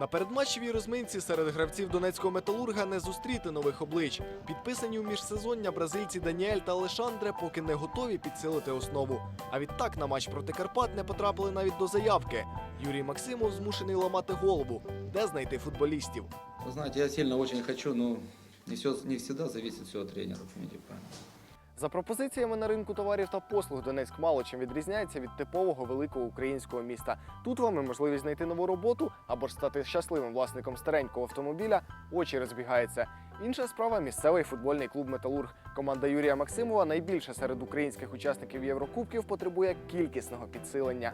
На передматчевій розминці серед гравців донецького металурга не зустріти нових облич. Підписані у міжсезоння бразильці Даніель та Алешандре поки не готові підсилити основу. А відтак на матч проти Карпат не потрапили навіть до заявки. Юрій Максимов змушений ламати голову, де знайти футболістів. Вы знаете, я сильно очень хочу, но не, всё- не всегда зависит все от тренера? За пропозиціями на ринку товарів та послуг Донецьк мало чим відрізняється від типового великого українського міста. Тут вам і можливість знайти нову роботу або ж стати щасливим власником старенького автомобіля. Очі розбігаються. Інша справа місцевий футбольний клуб Металург. Команда Юрія Максимова найбільше серед українських учасників Єврокубків потребує кількісного підсилення.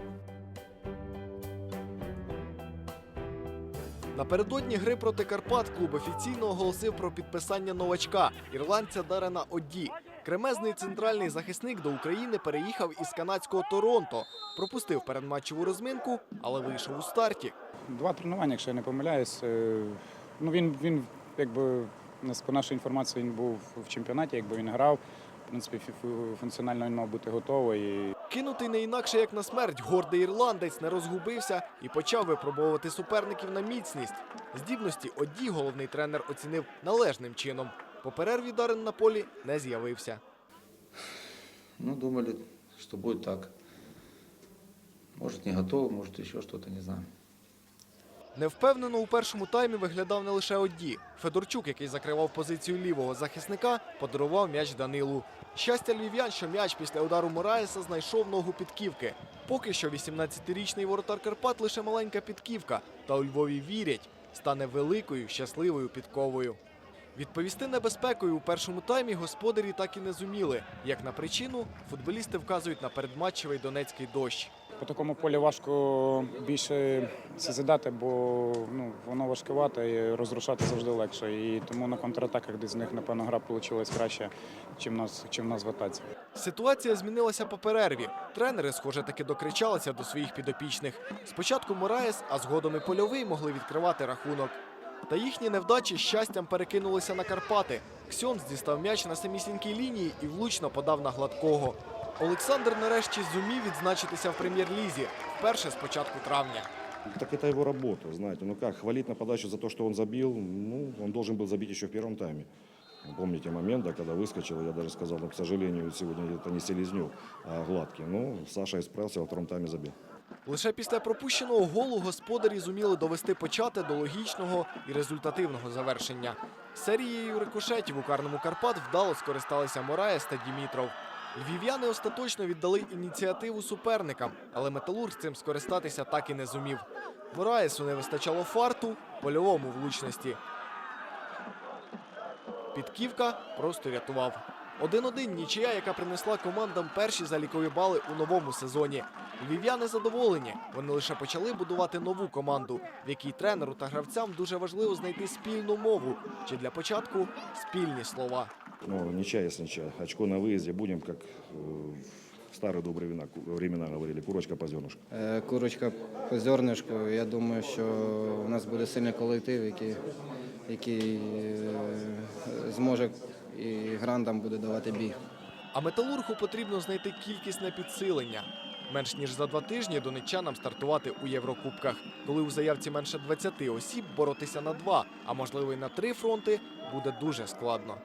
Напередодні гри проти Карпат клуб офіційно оголосив про підписання новачка ірландця Дарена Одді. Кремезний центральний захисник до України переїхав із канадського Торонто. Пропустив передматчеву розминку, але вийшов у старті. Два тренування, якщо я не помиляюсь. Е, Ну він, він якби по нашій інформації він був в чемпіонаті, якби він грав. В принципі, функціонально він мав бути готовий. Кинутий не інакше як на смерть, гордий ірландець не розгубився і почав випробовувати суперників на міцність. Здібності Одді головний тренер оцінив належним чином. По перерві Дарен на полі не з'явився. Ну, думали, что будет так. Может, не готов, может, еще что-то, не знаю. Невпевнено у першому таймі виглядав не лише Одді. Федорчук, який закривав позицію лівого захисника, подарував м'яч Данилу. Щастя львів'ян, що м'яч після удару Мораєса знайшов ногу підківки. Поки що 18-річний воротар Карпат лише маленька підківка, та у Львові вірять, стане великою щасливою підковою. Відповісти небезпекою у першому таймі господарі так і не зуміли. Як на причину, футболісти вказують на передматчевий донецький дощ. по такому полі важко більше созидати, бо ну, воно важкувате і розрушати завжди легше. І тому на контратаках десь з них, напевно, гра вийшла краще, чим нас, чим нас в атаці. Ситуація змінилася по перерві. Тренери, схоже, таки докричалися до своїх підопічних. Спочатку Мораєс, а згодом і польовий могли відкривати рахунок. Та їхні невдачі щастям перекинулися на Карпати. Ксьонс дістав м'яч на самісінькій лінії і влучно подав на гладкого. Олександр нарешті зумів відзначитися в прем'єр-лізі вперше з початку травня. Так это его работа, знаете. Ну как, хвалить на подачу за то, что он забил, ну, он должен был забить еще в первом тайме. Помните момент, да, когда выскочил, я даже сказал, ну, к сожалению, сегодня это не Селезнев, а Гладкий. Ну, Саша исправился, во втором тайме забил. Лише після пропущеного голу господарі зуміли довести почати до логічного і результативного завершення. Серією рикошетів у карному Карпат вдало скористалися Мораєс та Дімітров. Львів'яни остаточно віддали ініціативу суперникам, але металург цим скористатися так і не зумів. Мораєсу не вистачало фарту, польовому влучності. Підківка просто рятував. 1-1 нічия, яка принесла командам перші залікові бали у новому сезоні. Львів'яни задоволені. Вони лише почали будувати нову команду, в якій тренеру та гравцям дуже важливо знайти спільну мову чи для початку спільні слова. Ну, ничья есть ничья. Очко на выезде будем, как э, в старые добрые времена, времена говорили, курочка по зернышку. Е, Курочка по зернишку. Я думаю, що у нас буде сильний колектив, який, який е, зможе і грандам буде давати бій. А металургу потрібно знайти кількісне підсилення. Менш ніж за два тижні донеччанам стартувати у Єврокубках, коли у заявці менше 20 осіб боротися на два, а можливо й на три фронти буде дуже складно.